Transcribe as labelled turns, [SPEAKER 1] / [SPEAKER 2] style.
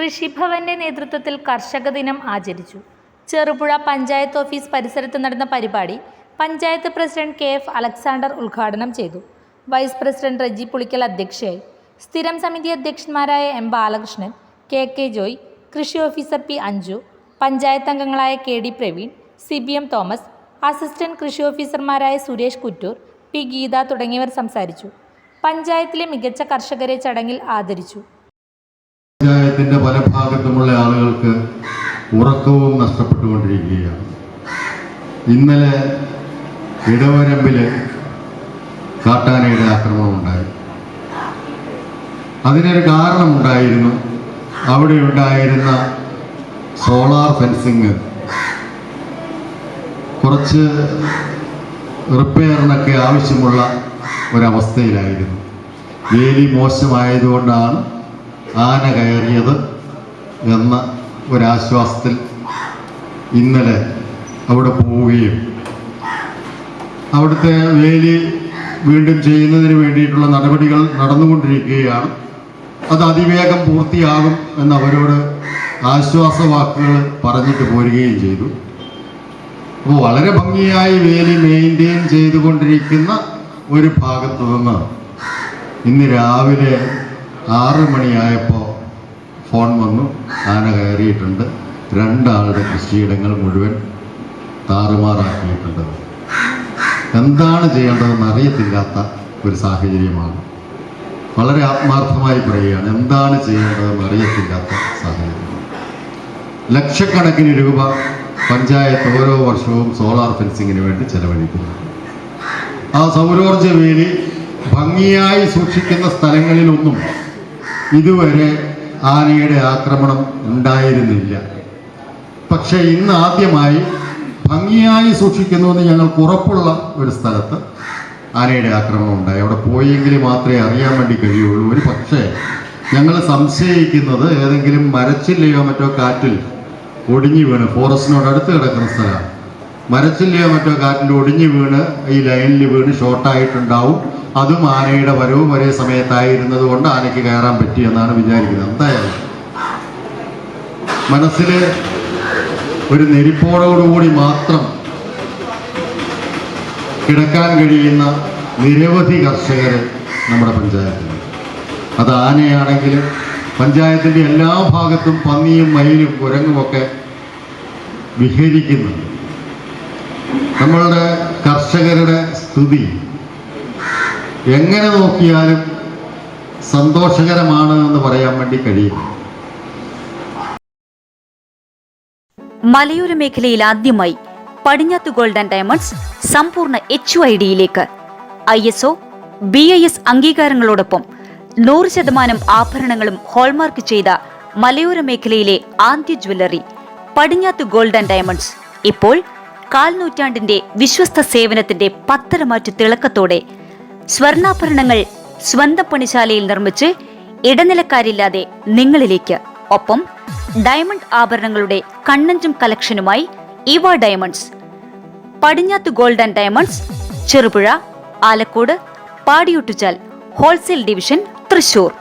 [SPEAKER 1] കൃഷിഭവന്റെ നേതൃത്വത്തിൽ കർഷക ദിനം ആചരിച്ചു. ചെറുപുഴ പഞ്ചായത്ത് ഓഫീസ് പരിസരത്ത് നടന്ന പരിപാടി panchayat president K F Alexander ഉദ്ഘാടനം ചെയ്തു. വൈസ് പ്രസിഡന്റ് റജി പുളിക്കൽ അധ്യക്ഷയായി. സ്ഥിരം സമിതി അധ്യക്ഷന്മാരായ M Balakrishnan K K Joy കൃഷി ഓഫീസർ പി അഞ്ജു പഞ്ചായത്ത് അംഗങ്ങളായ K D Praveen C B M Thomas assistant കൃഷി ഓഫീസർമാരായ സുരേഷ് കുറ്റൂർ പി ഗീത തുടങ്ങിയവർ സംസാരിച്ചു. പഞ്ചായത്തിലെ മികച്ച കർഷകരെ ചടങ്ങിൽ ആദരിച്ചു.
[SPEAKER 2] പഞ്ചായത്തിന്റെ പല ഭാഗത്തുമുള്ള ആളുകൾക്ക് ഉറക്കവും നഷ്ടപ്പെട്ടുകൊണ്ടിരിക്കുകയാണ്. ഇന്നലെ ഇടവരമ്പിൽ കാട്ടാനയുടെ ആക്രമണം ഉണ്ടായി. അതിനൊരു കാരണമുണ്ടായിരുന്നു. അവിടെ ഉണ്ടായിരുന്ന സോളാർ ഫെൻസിങ്. കുറച്ച് റിപ്പയറിനൊക്കെ ആവശ്യമുള്ള ഒരവസ്ഥയിലായിരുന്നു. വേലി മോശമായതുകൊണ്ടാണ് ആന കയറിയത് എന്ന ഒരാശ്വാസത്തിൽ ഇന്നലെ അവിടെ പോവുകയും അവിടുത്തെ വേലി വീണ്ടും ചെയ്യുന്നതിന് വേണ്ടിയിട്ടുള്ള നടപടികൾ നടന്നുകൊണ്ടിരിക്കുകയാണ്. അത് അതിവേഗം പൂർത്തിയാകും എന്ന് അവരോട് ആശ്വാസവാക്കുകൾ പറഞ്ഞിട്ട് പോരുകയും ചെയ്തു. അപ്പോൾ വളരെ ഭംഗിയായി വേലി മെയിന്റെയിൻ ചെയ്തുകൊണ്ടിരിക്കുന്ന ഒരു ഭാഗത്തു നിന്ന് ഇന്ന് രാവിലെ ആറ് മണിയായപ്പോൾ ഫോൺ വന്നു. ആന കയറിയിട്ടുണ്ട്. രണ്ടാളുടെ കൃഷിയിടങ്ങൾ മുഴുവൻ താറുമാറാക്കിയിട്ടുണ്ട്. എന്താണ് ചെയ്യേണ്ടതെന്ന് അറിയത്തില്ലാത്ത ഒരു സാഹചര്യമാണ്. വളരെ ആത്മാർത്ഥമായി പറയുകയാണ് എന്താണ് ചെയ്യേണ്ടതെന്ന് അറിയത്തില്ലാത്ത സാഹചര്യം. ലക്ഷക്കണക്കിന് രൂപ പഞ്ചായത്ത് ഓരോ വർഷവും സോളാർ ഫെൻസിങ്ങിന് വേണ്ടി ചെലവഴിക്കുന്നു. ആ സൗരോർജ വേലി ഭംഗിയായി സൂക്ഷിക്കുന്ന സ്ഥലങ്ങളിലൊന്നും ഇതുവരെ ആനയുടെ ആക്രമണം ഉണ്ടായിരുന്നില്ല. പക്ഷെ ഇന്ന് ആദ്യമായി ഭംഗിയായി സൂക്ഷിക്കുന്നു സൂക്ഷിക്കുന്നുവെന്ന് ഞങ്ങൾക്ക് ഉറപ്പുള്ള ഒരു സ്ഥലത്ത് ആനയുടെ ആക്രമണം ഉണ്ടായി. അവിടെ പോയെങ്കിൽ മാത്രമേ അറിയാൻ വേണ്ടി കഴിയുള്ളൂ. ഒരു പക്ഷേ ഞങ്ങൾ സംശയിക്കുന്നത് ഏതെങ്കിലും മരച്ചില്ലയോ മറ്റോ കാറ്റിൽ ഒടിഞ്ഞു വീണ് ഫോറസ്റ്റിനോട് അടുത്ത് കിടക്കുന്ന സ്ഥലമാണ്. മരച്ചില്ലയോ മറ്റോ കാറ്റിൽ ഒടിഞ്ഞു വീണ് ഈ ലൈനിൽ വീണ് ഷോർട്ടായിട്ടുണ്ടാവും. അതും ആനയുടെ വരവും ഒരേ സമയത്തായിരുന്നത് കൊണ്ട് ആനയ്ക്ക് കയറാൻ പറ്റി എന്നാണ് വിചാരിക്കുന്നത്. എന്തായാലും മനസ്സിൽ ഒരു നെരിപ്പോടോടുകൂടി മാത്രം കിടക്കാൻ കഴിയുന്ന നിരവധി കർഷകർ നമ്മുടെ പഞ്ചായത്തിൽ അത് ആനയാണെങ്കിലും പഞ്ചായത്തിന്റെ എല്ലാ ഭാഗത്തും പന്നിയും മയിലും കുരങ്ങുമൊക്കെ വിഹരിക്കുന്നുണ്ട്. നമ്മളുടെ കർഷകരുടെ സ്തുതി എങ്ങനെ നോക്കിയാലും സന്തോഷകരമാണ് എന്ന് പറയാൻ വേണ്ടി കഴിയും.
[SPEAKER 3] മലയോര മേഖലയിൽ ആദ്യമായി പടിഞ്ഞാത്ത് ഗോൾഡൻ ഡയമണ്ട്സ് സമ്പൂർണ എച്ച് ഐ ഡിയിലേക്ക് I S O B I S അംഗീകാരങ്ങളോടൊപ്പം നൂറ് ശതമാനം ആഭരണങ്ങളും ഹോൾമാർക്ക് ചെയ്ത മലയോര മേഖലയിലെ ആദ്യ ജ്വല്ലറി പടിഞ്ഞാത്ത് ഗോൾഡൻ ഡയമണ്ട്സ്. ഇപ്പോൾ കാൽനൂറ്റാണ്ടിന്റെ വിശ്വസ്ത സേവനത്തിന്റെ പത്തരമാറ്റു തിളക്കത്തോടെ സ്വർണാഭരണങ്ങൾ സ്വന്തം പണിശാലയിൽ നിർമ്മിച്ച് ഇടനിലക്കാരില്ലാതെ നിങ്ങളിലേക്ക്. ഒപ്പം ഡയമണ്ട് ആഭരണങ്ങളുടെ കണ്ണഞ്ചും കളക്ഷനുമായി ഇവ diamonds Padinjath gold and diamonds Cherupuzha Alakode Padiyottuchal wholesale division Thrissur.